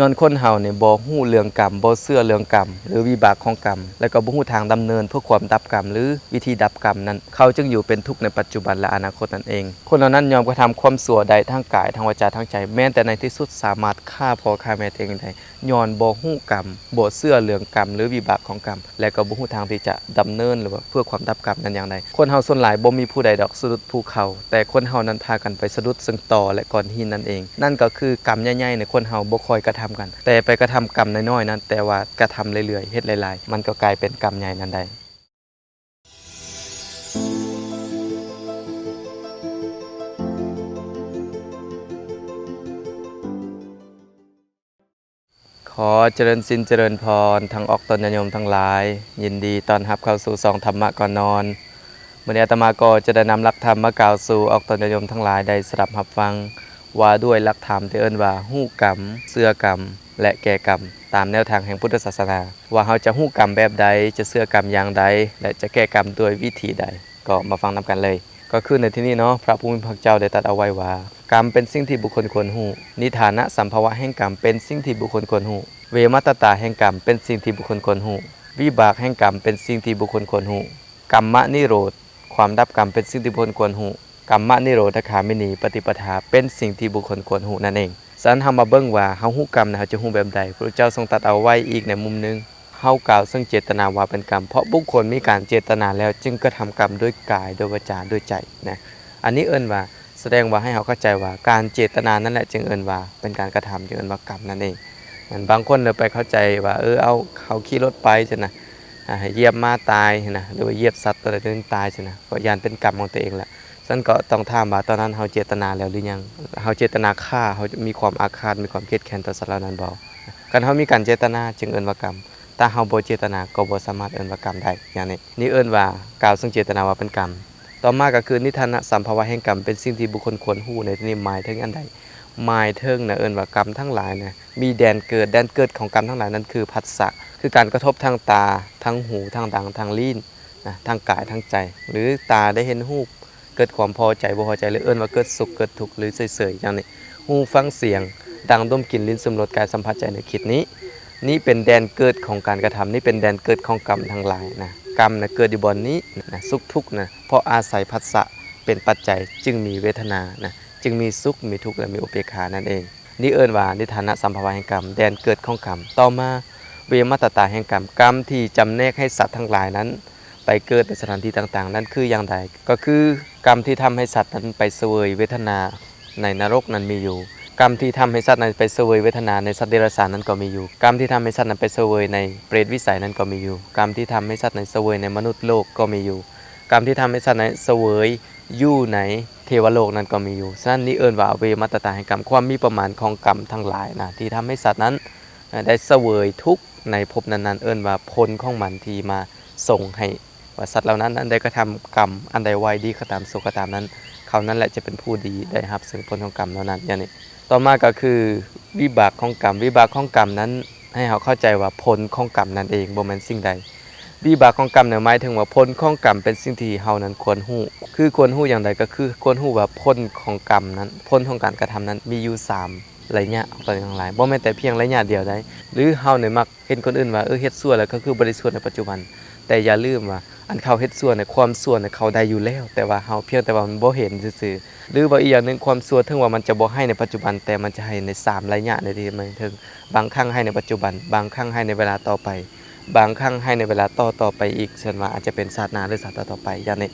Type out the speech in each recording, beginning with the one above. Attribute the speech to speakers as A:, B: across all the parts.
A: ย้อนคนเฮาเนี่ยบ่ฮู้เรื่องกรรมบ่เชื่อเรื่องกรรม หรือวิบากของกรรม แล้วก็บ่ฮู้ทางดำเนินเพื่อความดับกรรม หรือวิธีดับกรรมนั้น เขาจึงอยู่เป็นทุกข์ในปัจจุบันและอนาคตนั่นเอง คนเหล่านั้นยอมกระทำความชั่วใดทั้งกายทั้งวาจาทั้งใจ แม้แต่ในที่สุดสามารถฆ่าพ่อฆ่าแม่ตัวเองได้ย้อนบ่ฮู้กรรมบ่เชื่อเรื่องกรรม หรือวิบากของกรรม และก็บ่ฮู้ทางที่จะดำเนินหรือว่าเพื่อความดับกรรมนั้นอย่างใดคนเฮาส่วนหลายบ่มีผู้ใดดอกสะดุดภูเขา แต่คนเฮานั้นพากันไปสะดุดซึ่งต่อและก้อนหินนั่นเอง นั่นก็คือกรรมใหญ่ๆในคนเฮาบ่คอยกระทำกัน แต่ไปกระทำกรรมน้อยๆนั้น แต่ว่ากระทำเรื่อยๆเฮ็ดหลายๆ มันก็กลายเป็นกรรมใหญ่นั้นได้ขอเจริญสินเจริญพรทั้งออกตนญาโยมทั้งหลาย ยินดีตอนรับเข้าสู่สองธรรมะก่อนนอนวันนี้อาตมาก็จะได้นำหลักธรรมมากล่าวสู่ออกตนญาโยมทั้งหลายได้สดับรับฟัง ว่าด้วยหลักธรรมที่เอิ้นว่าหู้กรรม เสื้อกรรม และแก่กรรม ตามแนวทางแห่งพุทธศาสนา ว่าเราจะหู้กรรมแบบใด จะเสื้อกรรมอย่างใด และจะแก้กรรมด้วยวิธีใด ก็มาฟังนำกันเลย ก็คือในที่นี้เนาะพระผู้มีพระเจ้าได้ตรัดเอาไว้ว่ากรรมเป็นสิ่งที่บุคคลควรหูนิฐานะสัมภาวะแห่งกรรมเป็นสิ่งที่บุคคลควรหูเวมัตตาแห่งกรรมเป็นสิ่งที่บุคคลควรหูวิบากแห่งกรรมเป็นสิ่งที่บุคคลควรหูกรรมะนิโรธความดับกรรมเป็นสิ่งที่บุคคลควรหู กรรมนิโรธคามินีปฏิปทาเป็นสิ่งที่บุคคลควรหูนั่นเองสันเฮามาเบิ่งว่าเฮาฮู้กรรมนะเฮาจะฮู้แบบใดพระเจ้าทรงตัดเอาไว้อีกในมุมหนึงเฮากล่าวซึ่งเจตนาว่าเป็นกรรม เพราะบุคคลมีการเจตนาแล้วจึงกระทำกรรมด้วยกายด้วยวาจาด้วยใจนะอันนี้เอิ้นว่าแสดงว่าให้เขาเข้าใจว่าการเจตนานั่นแหละจึงเอิ้นว่าเป็นการกระทำจึงเอิ้นว่ากรรมนั่นเองมันบางคนเลยไปเข้าใจว่าเออเอาเขาขี่รถไปใช่นะอ่าให้เหยียบมาตายนะหรือว่าเหยียบสัตว์ตัวใดตัวนึงตายใช่นะก็ยานเป็นกรรมของตัวเองแหละ ฉันก็ต้องถามว่าตอนนั้นเขาเจตนาแล้วหรือยังเขาเจตนาฆ่าเขามีความอาฆาตมีความเครียดแค้นต่อสัตว์เหล่านั้นบ่การเขามีการเจตนาจึงเอิ้นว่ากรรมถ้าเขาบ่เจตนาก็บ่สามารถเอิ้นว่ากรรมได้อย่างนี้นี่เอิ้นว่ากล่าวซึ่งเจตนาว่าเป็นกรรม ต่อมาก็คือนิทานะสัมภาวะแห่งกรรมเป็นสิ่งที่บุคคลควรฮู้ในที่นี้หมายถึงอันใดหมายถึงนะเอิ้นว่ากรรมทั้งหลายนะมีแดนเกิดแดนเกิดของกรรมทั้งหลายนั้นคือผัสสะคือการกระทบทางตาทางหูทางดังทางลิ้นนะทางกายทางใจ หรือตาได้เห็นรูป เกิดความพอใจบ่พอใจหรือเอิ้นว่าเกิดสุขเกิดทุกข์หรือเฉยๆอย่างนี้หูฟังเสียง ดังดมกลิ่นลิ้นสัมผัสกายสัมผัสใจในคิดนี้ นี่เป็นแดนเกิดของการกระทำนี่เป็นแดนเกิดของกรรมทั้งหลายนะกรรมนะเกิดอยู่บนนี้นะสุขทุกข์นะเพราะอาศัยผัสสะเป็นปัจจัยจึงมีเวทนานะจึงมีสุขมีทุกข์และมีอุเบกขานั่นเองนี่เอิ้นว่านิทานะสัมภาวะแห่งกรรมแดนเกิดของกรรมต่อมาเวมัตตาแห่งกรรมกรรมที่จำแนกให้สัตว์ทั้งหลายนั้น ไปเกิดในสถานที่ต่างๆ นั้นคืออย่างใดก็คือกรรมที่ทำให้สัตว์นั้นไปเสวยเวทนาในนรกนั้นมีอยู่ กรรมที่ทำให้สัตว์นั้นไปเสวยเวทนาในสัตว์เดรัจฉานนั้นก็มีอยู่ กรรมที่ทำให้สัตว์นั้นไปเสวยในเปรตวิสัยนั้นก็มีอยู่ กรรมที่ทำให้สัตว์นั้นเสวยในมนุษย์โลกก็มีอยู่ กรรมที่ทำให้สัตว์นั้นเสวยอยู่ในเทวโลกนั้นก็มีอยู่ฉะนั้นนี่เอิ้นว่าเวมัตตาแห่งกรรมความมีประมาณของกรรมทั้งหลายนะที่ทำให้สัตว์นั้นได้เสวยทุกในภพนั้นๆ เอิ้นว่าผลของมันที่มาส่งให้ ว่าสัตว์เหล่านั้นนั้นได้กระทำกรรมอันใดไว้ดีก็ตามสุขก็ตามนั้น เขานั่นแหละจะเป็นผู้ดีได้รับซึ่งผลของกรรมเหล่านั้นอย่างนี้ต่อมาก็คือวิบากของกรรม วิบากของกรรมนั้น ให้เขาเข้าใจว่าผลของกรรมนั่นเองบ่แม่นสิ่งใด วิบากของกรรมเนี่ยหมายถึงว่าผลของกรรมเป็นสิ่งที่เฮานั้นควรฮู้คือควรฮู้อย่างใดก็คือควรฮู้ว่าผลของกรรมนั้นผลของการกระทำนั้นมีอยู่สามระยะต่างหลายบ่แม่นแต่เพียงระยะเดียวได้ หรือเฮาเนี่ยมักเห็นคนอื่นว่าเออเฮ็ดชั่วแล้วก็คือบริสุทธิ์ในปัจจุบัน แต่อย่าลืมว่า อันเขาเฮ็ดส่วนในความส่วนในเขาได้อยู่แล้ว แต่ว่าเฮาเพียงแต่ว่ามันบ่เห็นซื่อๆหรือว่าอีกอย่างหนึงความส่วนถึงว่ามันจะบ่ให้ในปัจจุบัน แต่มันจะให้ในสามระยะในที่มันถึงบางครั้งให้ในปัจจุบัน บางครั้งให้ในเวลาต่อไป บางครั้งให้ในเวลาต่อต่อไปอีกเช่นว่าอาจจะเป็นศาสนาหรือศาสตร์ต่อไปอย่างนี้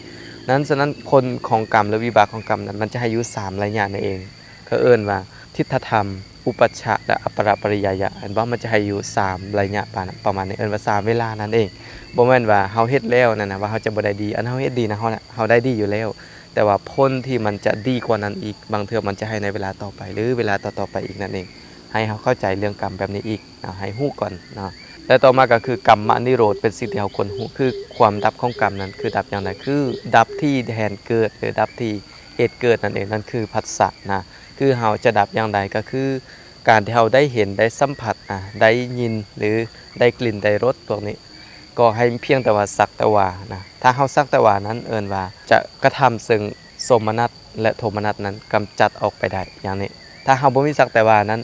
A: นั้นฉะนั้นผลของกรรมหรือวิบากของกรรมนั้นมันจะให้อยู่สามระยะนั่นเองเขาเอิ้นว่าทิฏฐธรรม อุปัชฌะและอัปรปริยายะอันว่ามันจะให้อยู่สามระยะประมาณนี้เอิ้นว่าสามเวลานั่นเองบ่แม่นว่าเฮาเฮ็ดแล้วนั่นน่ะว่าเฮาจะบ่ได้ดี อันเฮาเฮ็ดดีนะเฮาน่ะเฮาได้ดีอยู่แล้ว แต่ว่าผลที่มันจะดีกว่านั้นอีก บางเทื่อมันจะให้ในเวลาต่อไป หรือเวลาต่อๆไปอีกนั่นเอง ให้เฮาเข้าใจเรื่องกรรมแบบนี้อีกนะให้ฮู้ก่อนนะและต่อมาก็คือกรรมนิโรธเป็นสิ่งที่เฮาควรฮู้คือความดับของกรรมนั้นคือดับอย่างไรคือ ดับที่แทนเกิดหรือดับที่ เหตุเกิดนั่นเองนั่นคือผัสสะนะคือเฮาจะดับอย่างไรก็คือ การที่เฮาได้เห็นได้สัมผัสอะได้ยินหรือได้กลิ่นได้รสพวกนี้ ก็ให้เพียงแต่ว่าสักแต่ว่านะถ้าเฮาสักแต่ว่านั้นเอิ้นว่าจะกระทำซึ่งสมนัตและโทมนัตนั้นกำจัดออกไปได้อย่างนี้ ถ้าเฮาบ่มีสักแต่ว่านั้น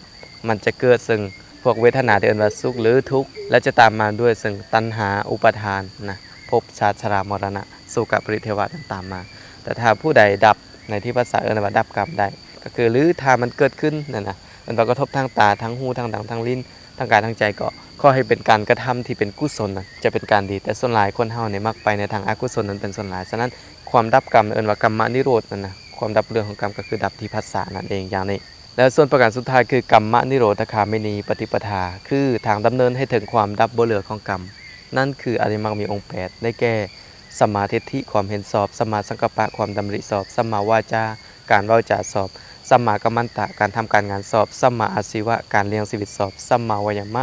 A: มันจะเกิดซึ่งพวกเวทนาที่เอิ้นว่าสุขหรือทุกข์และจะตามมาด้วยซึ่งตัณหาอุปาทานนะภพชาติชรามรณะสุขปริเทวะนั้นตามมา แต่ถ้าผู้ใดดับ ในที่ภาษาเอิ้นว่าดับกรรมได้ ก็คือหรือถ้ามันเกิดขึ้นนั่นนะมันก็กระทบทางตาทั้งหูทางดังทางลิ้นทางกายทางใจก็ขอให้เป็นการกระทำที่เป็นกุศลนะจะเป็นการดีแต่ส่วนหลายคนเฮาเนี่ยมักไปในทางอกุศลนั้นเป็นส่วนหลายฉะนั้นความดับกรรมเอิ้นว่ากรรมนิโรธนั่นนะความดับเรื่องของกรรมก็คือดับที่ภาษานั่นเองอย่างนี้แล้วส่วนประการสุดท้ายคือกรรมนิโรธคามินีปฏิปทา คือทางดำเนินให้ถึงความดับบ่เหลือของกรรม นั่นคืออริมังมีองค์แปดได้แก่ สมาทิฏฐิความเห็นสอบสมาสังกปะความดำริสอบสมาวาจาการเว้าจาสอบสมากัมมันตะการทำการงานสอบสมาอาชีวะการเลี้ยงชีวิตสอบสมาวายมะ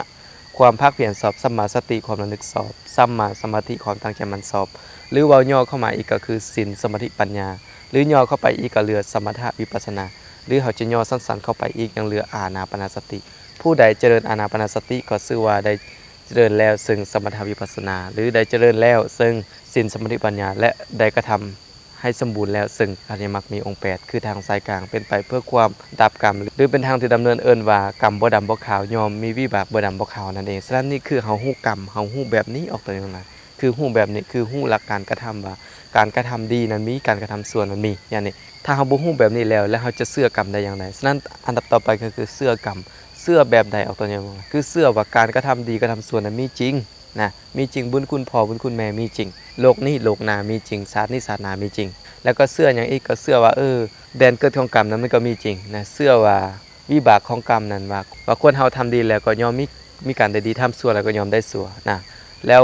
A: ความภาคเพียรสอบสมาสติความระลึกสอบสมาสมาธิความตั้งใจมันสอบ หรือเว่าย่อเข้ามาอีกก็คือศีลสมาธิปัญญา หรือย่อเข้าไปอีกก็เหลือสมถะวิปัสนา หรือเขาจะย่อสั้นๆเข้าไปอีกยังเหลืออาณาปณสติ ผู้ใดเจริญอาณาปณสติก็ชื่อว่าได้ เจริญแล้วซึ่งสมถาวิปัสนา หรือได้เจริญแล้วซึ่งศีลสมาธิปัญญา และได้กระทำให้สมบูรณ์แล้วซึ่งอริยมรรคมีองค์ 8 คือทางสายกลางเป็นไปเพื่อความดับกรรม หรือเป็นทางที่ดำเนินเอินว่ากรรมบ่ดำบ่ขาวยอมมีวิบากบ่ดำบ่ขาวนั่นเองฉะนั้นนี่คือเฮาฮู้กรรมเฮาฮู้แบบนี้ออกตัวอย่างไรคือฮู้แบบนี้คือฮู้หลักการกระทำว่าการกระทำดีนั้นมีการกระทำส่วนนั้นมีอย่างนี้ถ้าเราบ่ฮู้แบบนี้แล้ว แล้วเราจะเชื่อกรรมได้อย่างไรฉะนั้นอันดับต่อไปก็คือเชื่อกรรม เชื่อแบบใดออกตัวอย่างไรคือเชื่อว่าการกระทำดีกระทำส่วนนั้นมีจริงนะมีจริงบุญคุณพ่อบุญคุณแม่มีจริง โลกนี้โลกนามีจริงศาสตร์นี้ศาสนามีจริง แล้วก็เชื่ออย่างอีกก็เชื่อว่าเออแดนเกิดของกรรมนั้นมันก็มีจริงนะเชื่อว่าวิบากของกรรมนั้นว่าว่าคนเฮาทำดีแล้วก็ยอมมีมีการได้ดีทำชั่วแล้วก็ยอมได้ชั่วนะแล้ว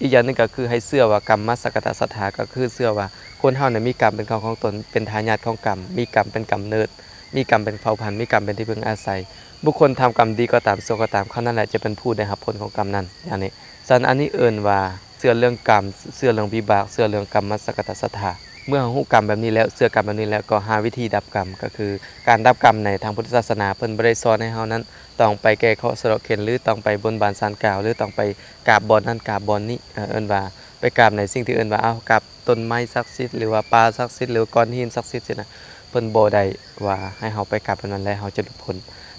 A: อีกอย่างหนึงก็คือให้เชื่อว่ากรรมมัสกตสัทธาก็คือเชื่อว่าคนเฮาเนี่ยมีกรรมเป็นของของตนเป็นทายาทของกรรมมีกรรมเป็นกำเนิดมีกรรมเป็นเผ่าพันธุ์มีกรรมเป็นที่พึ่งอาศัย บุคคลทำกรรมดีก็ตามชั่วก็ตามเขานั่นแหละจะเป็นผู้ได้รับผลของกรรมนั้นอย่างนี้สันอันนี้เอินว่าเชื่อเรื่องกรรมเชื่อเรื่องวิบากเชื่อเรื่องกรรมมัสกตสัทธาเมื่อรู้กรรมแบบนี้แล้วเชื่อกรรมแบบนี้แล้วก็หาวิธีดับกรรม ก็คือการดับกรรมในทางพุทธศาสนาเพิ่นบ่ได้สอนให้เฮานั้นต้องไปแก้เคราะสะเดาะเข็นหรือต้องไปบนบานศาลกล่าว หรือต้องไปกราบบอนนั่นกราบบอนนี้เอิ้นว่าไปกราบในสิ่งที่เอิ้นว่าเอากราบต้นไม้ศักดิ์สิทธิ์หรือว่าป่าศักดิ์สิทธิ์หรือก้อนหินศักดิ์สิทธิ์นะเพิ่นบ่ได้ว่าให้เฮาไปกราบแบบนั้นแล้วเฮาจะหลุดพ้น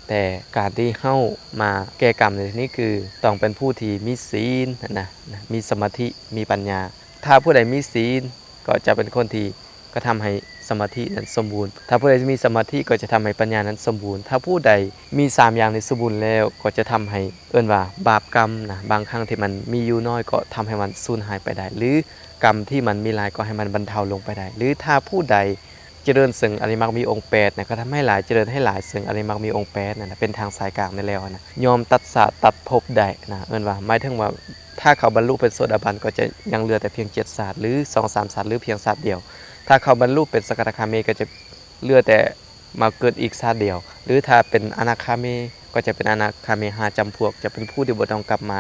A: แต่การที่เฮามาแก้กรรมในที่นี้คือต้องเป็นผู้ที่มีศีลนะนะมีสมาธิมีปัญญา ถ้าผู้ใดมีศีลก็จะเป็นคนที่ก็ทำให้สมาธินั้นสมบูรณ์ ถ้าผู้ใดมีสมาธิก็จะทำให้ปัญญานั้นสมบูรณ์ ถ้าผู้ใดมีสามอย่างในสมบูรณ์แล้วก็จะทำให้เอิ้นว่าบาปกรรมนะบางครั้งที่มันมีอยู่น้อยก็ทำให้มันสูญหายไปได้ หรือกรรมที่มันมีหลายก็ให้มันบรรเทาลงไปได้ หรือถ้าผู้ใด เจริญซึ่งอริมักมีองค์แปดนะก็ทำให้หลายเจริญให้หลายซึ่งอริมักมีองค์แปดนะเป็นทางสายกลางได้แล้วนะยอมตัดสะตัดภพได้นะเอิ้นว่าหมายถึงว่าถ้าเขาบรรลุเป็นโสดาบันก็จะยังเหลือแต่เพียงเจ็ดศาสตร์หรือสองสามศาสตร์หรือเพียงศาสตร์เดียว ถ้าเขาบรรลุเป็นสกทาคามีก็จะเหลือแต่มาเกิดอีกชาติเดียว หรือถ้าเป็นอนาคามีก็จะเป็นอนาคามีหาจำพวก จะเป็นผู้ที่บ่ต้องกลับมา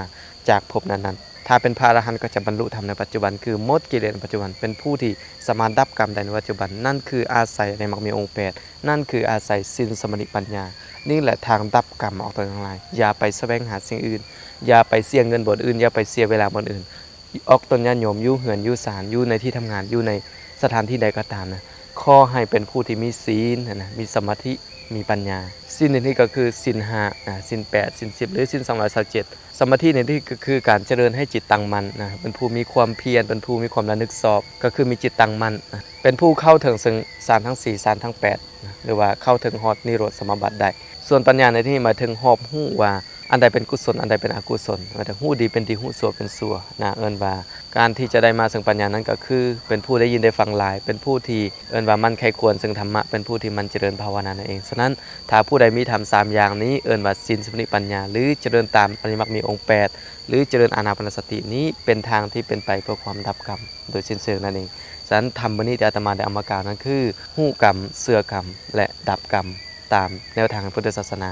A: จากภพนั้นๆ ถ้าเป็นพระอรหันต์ก็จะบรรลุธรรมในปัจจุบัน คือมดกิเลสในปัจจุบัน เป็นผู้ที่สามารถดับกรรมได้ในปัจจุบัน นั่นคืออาศัยในมรรคมีองค์แปดนั่นคืออาศัยศีลสมาธิปัญญา นี่แหละทางดับกรรมออกตัวทั้งหลาย อย่าไปแสวงหาสิ่งอื่น อย่าไปเสียงเงินบนอื่น อย่าไปเสียเวลาบนอื่น ออกตนญาติโยมอยู่เหือนอยู่ศาลอยู่ในที่ทำงานอยู่ในสถานที่ใดก็ตามนะข้อให้เป็นผู้ที่มีศีลนะนะมีสมาธิ มีปัญญาสิ้นในที่ก็คือสิ้นห้านะศีลแปดสิ้นสิบหรือสิ้นสองร้อยสิบเจ็ดสมาธิในที่ก็คือการเจริญให้จิตตั้งมั่นนะเป็นผู้มีความเพียรเป็นผู้มีความระนึกสอบ ก็คือมีจิตตั้งมั่นนะเป็นผู้เข้าถึงซึ่งสารทั้งสี่สารทั้งแปดหรือว่าเข้าถึงฮอดนิโรธสมบัติได้ ส่วนปัญญาในที่นี้หมายถึงหอบหู้ว่า อันใดเป็นกุศล อันใดเป็นอกุศลหมายถึงหู้ดีเป็นดีหู้สัวเป็นสัวนะเอินว่า การที่จะได้มาซึ่งปัญญานั้นก็คือ เป็นผู้ได้ยินได้ฟังหลาย เป็นผู้ที่เอินว่ามันใครควรซึ่งธรรมะเป็นผู้ที่มันเจริญภาวนานั่นเองฉะนั้นถ้าผู้ใดมีธรรมสามอย่างนี้เอินว่าศีลสมาธิปัญญา หรือเจริญตามอริยมรรคมีองค์แปดหรือเจริญอานาปนสตินี้เป็นทางที่เป็นไปเพื่อความดับกรรม โดยสิ้นเชิงนั่นเองฉะนั้นธรรมวันนี้ที่อาตมาได้อามากล่าวนั้นคือหู้กรรมเสื่อกรรมและดับกรรม ตามแนวทางพุทธศาสนา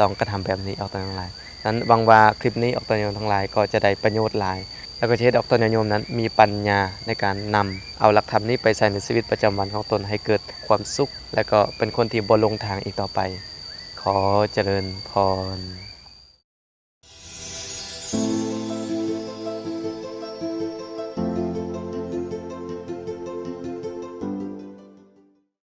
A: ต้องกระทำแบบนี้ออกตัวทั้งหลายนั้นวังว่าคลิปนี้ออกตัวโยมทั้งหลายก็จะได้ประโยชน์หลาย แล้วก็จะให้ออกตัวโยมนั้นมีปัญญาในการนำเอาหลักธรรมนี้ไปใส่ในชีวิตประจำวันของตนให้เกิดความสุข และก็เป็นคนที่บ่ลงทางอีกต่อไป ขอเจริญพร